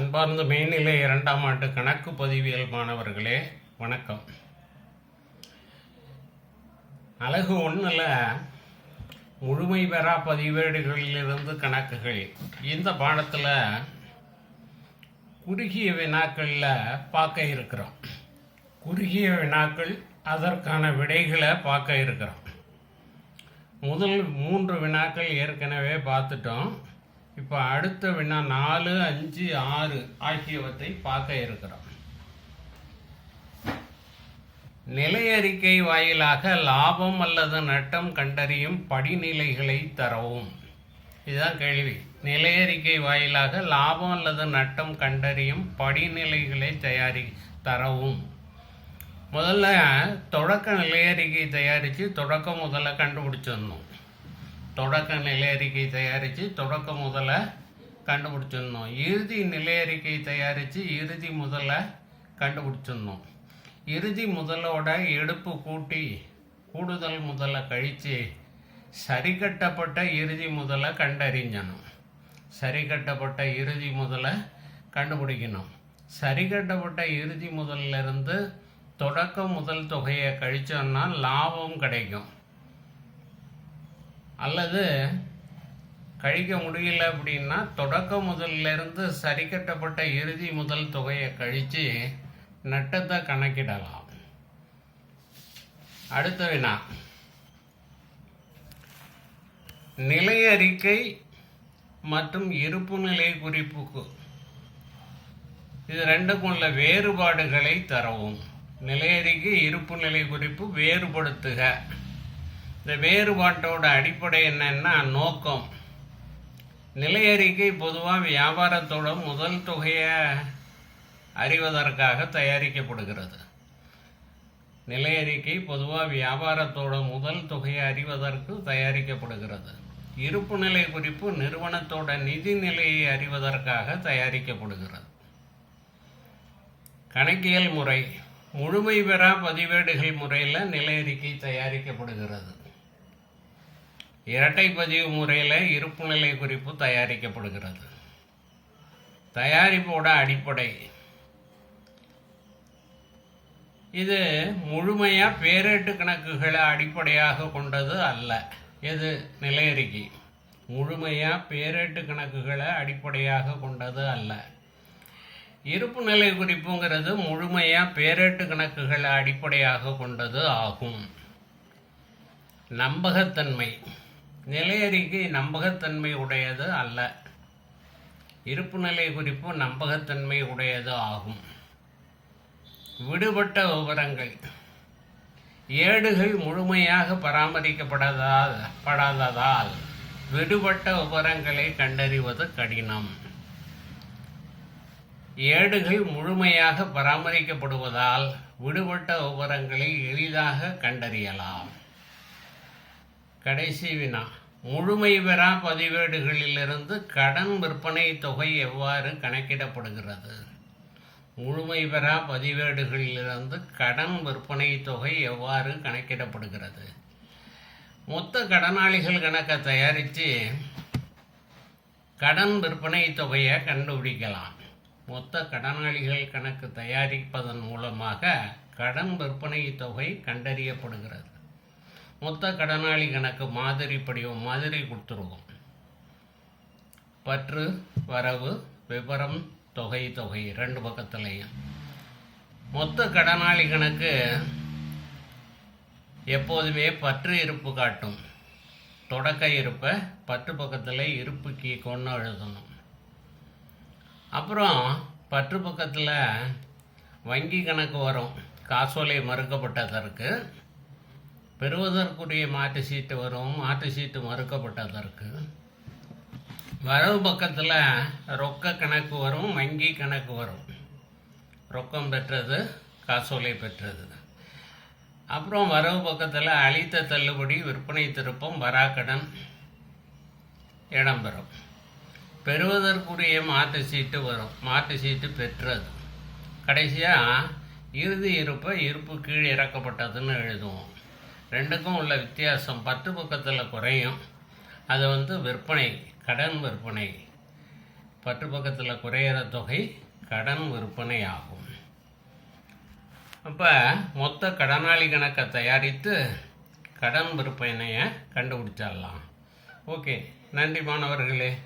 அன்பார்ந்த மேல்நிலை இரண்டாம் ஆண்டு கணக்கு பதிவியல் மாணவர்களே வணக்கம். அழகு ஒன்றில் முழுமை பெறா பதிவேடுகளிலிருந்து கணக்குகள். இந்த பாடத்தில் குறுகிய வினாக்களில் பார்க்க இருக்கிறோம். குறுகிய வினாக்கள் அதற்கான விடைகளை பார்க்க இருக்கிறோம். முதல் மூன்று வினாக்கள் ஏற்கனவே பார்த்துட்டோம். இப்போ அடுத்த வினா நாலு அஞ்சு ஆறு ஆகியவற்றை பார்க்க இருக்கிறோம். நிலையறிக்கை வாயிலாக லாபம் அல்லது நட்டம் கண்டறியும் படிநிலைகளை தரவும். இதுதான் கேள்வி. நிலையறிக்கை வாயிலாக லாபம் அல்லது நட்டம் கண்டறியும் படிநிலைகளை தயாரி தரவும். முதல்ல தொடக்க நிலையறிக்கை தயாரித்து தொடக்க முதல்ல கண்டுபிடிச்சிடணும். தொடக்க நிலையறிக்கை தயாரித்து தொடக்க முதல்ல கண்டுபிடிச்சிடணும். இறுதி நிலையறிக்கை தயாரித்து இறுதி முதல்ல கண்டுபிடிச்சிடணும். இறுதி முதலோட எடுப்பு கூட்டி கூடுதல் முதல்ல கழித்து சரி கட்டப்பட்ட இறுதி முதல்ல கண்டறிஞ்சணும். சரி கட்டப்பட்ட இறுதி முதல்ல கண்டுபிடிக்கணும். சரி கட்டப்பட்ட இறுதி முதல்ல இருந்து தொடக்க முதல் தொகையை கழிச்சோன்னா லாபம் கிடைக்கும். அல்லது கழிக்க முடியல அப்படின்னா தொடக்க முதல்லிருந்து சரி கட்டப்பட்ட இறுதி முதல் தொகையை கழித்து நட்டத்தை கணக்கிடலாம். அடுத்த வினா. நிலை அறிக்கை மற்றும் இருப்பு நிலை குறிப்புக்கு. இது ரெண்டுக்கும் உள்ள வேறுபாடுகளை தரவும். நிலையறிக்கை இருப்பு நிலை குறிப்பு வேறுபடுத்துக. இந்த வேறுபாட்டோட அடிப்படை என்னன்னா நோக்கம். நிலையறிக்கை பொதுவாக வியாபாரத்தோட முதல் தொகையை அறிவதற்காக தயாரிக்கப்படுகிறது. நிலையறிக்கை பொதுவாக வியாபாரத்தோட முதல் தொகையை அறிவதற்கு தயாரிக்கப்படுகிறது. இருப்பு நிலை குறிப்பு நிறுவனத்தோட நிதி நிலையை அறிவதற்காக தயாரிக்கப்படுகிறது. கணக்கியல் முறை முழுமை பெறா பதிவேடுகள் முறையில் நிலையறிக்கை தயாரிக்கப்படுகிறது. இரட்டை பதிவு முறையில் இருப்பு நிலை குறிப்பு தயாரிக்கப்படுகிறது. தயாரிப்போட அடிப்படை. இது முழுமையாக பேரேட்டு கணக்குகளை அடிப்படையாக கொண்டது அல்ல. இது நிலையறிக்கை. முழுமையாக பேரேட்டு கணக்குகளை அடிப்படையாக கொண்டது அல்ல. இருப்பு நிலை குறிப்புங்கிறது முழுமையாக பேரேட்டு கணக்குகளை அடிப்படையாக கொண்டது ஆகும். நம்பகத்தன்மை. நிலையறிக்கை நம்பகத்தன்மை உடையது அல்ல. இருப்பு நிலை குறிப்பு நம்பகத்தன்மை உடையது ஆகும். விடுபட்ட விவரங்கள். ஏடுகள் முழுமையாக பராமரிக்கப்படாத படாததால் விடுபட்ட விவரங்களை கண்டறிவது கடினம். ஏடுகள் முழுமையாக பராமரிக்கப்படுவதால் விடுபட்ட விவரங்களை எளிதாக கண்டறியலாம். கடைசி வினா. முழுமை பெறா பதிவேடுகளிலிருந்து கடன் விற்பனை தொகை எவ்வாறு கணக்கிடப்படுகிறது? முழுமை பெறா பதிவேடுகளிலிருந்து கடன் விற்பனை தொகை எவ்வாறு கணக்கிடப்படுகிறது? மொத்த கடனாளிகள் கணக்கை தயாரித்து கடன் விற்பனை தொகையை கண்டுபிடிக்கலாம். மொத்த கடனாளிகள் கணக்கு தயாரிப்பதன் மூலமாக கடன் விற்பனை தொகை கண்டறியப்படுகிறது. மொத்த கடனாளி கணக்கு மாதிரி படிவம் மாதிரி கொடுத்துருவோம். பற்று வரவு விவரம் தொகை தொகை ரெண்டு பக்கத்துலையும். மொத்த கடனாளி கணக்கு எப்போதுமே பற்று இருப்பு காட்டும். தொடக்க இருப்பை பற்று பக்கத்தில் இருப்பு கொண்டு எழுதணும். அப்புறம் பற்று பக்கத்தில் வங்கி கணக்கு வரும். காசோலை மறுக்கப்பட்டதற்கு பெறுவதற்குரிய மாற்று சீட்டு வரும் மாற்று சீட்டு மறுக்கப்பட்டதற்கு. வரவு பக்கத்தில் ரொக்க கணக்கு வரும் வங்கி கணக்கு வரும். ரொக்கம் பெற்றது காசோலை பெற்றது. அப்புறம் வரவு பக்கத்தில் அளித்த தள்ளுபடி விற்பனை திருப்பம் வராக்கடன் இடம்பெறும். பெறுவதற்குரிய மாற்று சீட்டு வரும் மாற்று சீட்டு பெற்றது. கடைசியாக இறுதி இருப்பை இருப்பு கீழ் இறக்கப்பட்டதுன்னு எழுதுவோம். ரெண்டுக்கும் உள்ள வித்தியாசம் பத்து பக்கத்தில் குறையும். அது வந்து விற்பனை கடன் விற்பனை. பற்று பக்கத்தில் குறையிற தொகை கடன் விற்பனை ஆகும். அப்போ மொத்த கடனாளி கணக்கை தயாரித்து கடன் விற்பனையை கண்டுபிடிச்சிடலாம். ஓகே நன்றி மாணவர்களே.